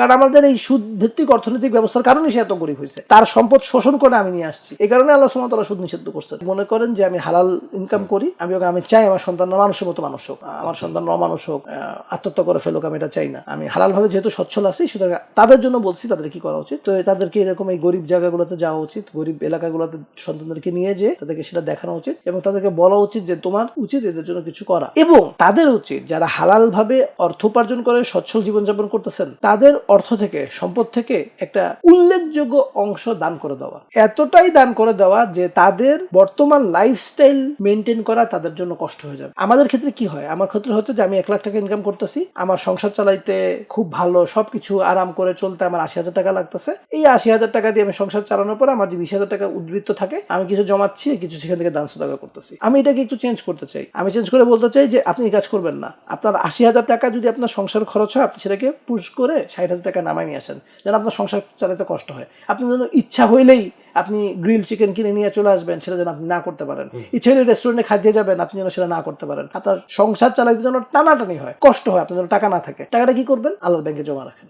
কারণ আমাদের এই সুদ ভিত্তিক অর্থনৈতিক ব্যবস্থার কারণে সে এত গরিব হয়েছে। তার সম্পদ শোষণ করে আমি নিয়ে আসছি। এই কারণে আল্লাহ সুমতলা সুদ নিষিদ্ধ করছে মনে করেন যে আমি হালাল ইনকাম করি, আমি আমি চাই আমার সন্তান মানুষের মতো মানুষ হোক। আমার সন্তান অমানুষ হোক আত্মহত্যা করে ফেলুক, আমি এটা চাই না। আমি হালাল ভাবে যেহেতু সচ্ছল আছি, সুতরাং তাদের জন্য বলছি তাদের কি করা উচিত? তো তাদেরকে এরকম এই গরিব জায়গাগুলোতে যাওয়া উচিত, গরিব এলাকাগুলোতে সন্তানদেরকে নিয়ে যেয়ে তাদেরকে সেটা দেখানো উচিত এবং তাদেরকে বলা উচিত যে তোমার উচিত এদের জন্য কিছু করা। এবং তাদের উচিত যারা হালাল ভাবে অর্থ উপার্জন করে, সচ্ছল জীবনযাপন করতেছেন, তাদের অর্থ থেকে, সম্পদ থেকে একটা উল্লেখযোগ্য অংশ দান করে দেওয়া। এতটাই দান করে দেওয়া যে তাদের বর্তমান লাইফস্টাইল মেনটেন করা তাদের জন্য কষ্ট হয়ে যাবে। আমাদের ক্ষেত্রে কি হয়? আমার ক্ষেত্রে হচ্ছে যে আমি এক লাখ টাকা ইনকাম করতেছি, আমার সংসার চালাইতে খুব ভালো সবকিছু আরাম করে চলতে আমার আশি হাজার টাকা লাগতেছে। এই আশি হাজার টাকা দিয়ে আমি সংসার চালানোর পর আমার যে বিশ হাজার টাকা উদ্বৃত্ত থাকে, আমি কিছু জমাচ্ছি, কিছু সেখান থেকে দান সদাকা করতেছি। আমি এটাকে একটু চেঞ্জ করতে চাই। আমি চেঞ্জ করে বলতে চাই যে আপনি কাজ করবেন না। আপনার আশি হাজার টাকা যদি আপনার সংসার খরচ হয়, আপনি সেটাকে পুশ করে ষাট হাজার টাকা নামাই নিয়ে আসেন যেন আপনার সংসার চালাতে কষ্ট হয়। আপনার যেন ইচ্ছা হইলেই আপনি গ্রিল চিকেন কিনে নিয়ে চলে আসবেন সেটা যেন আপনি না করতে পারেন। ইচ্ছে হলে রেস্টুরেন্টে খাদ্যে যাবেন আপনি যেন সেটা না করতে পারেন। আপনার সংসার চালাতে যেন টানাটানি হয় কষ্ট হয় আপনার যেন টাকা না থাকে। টাকাটা কি করবেন? আল্লাহর ব্যাংকে জমা রাখেন।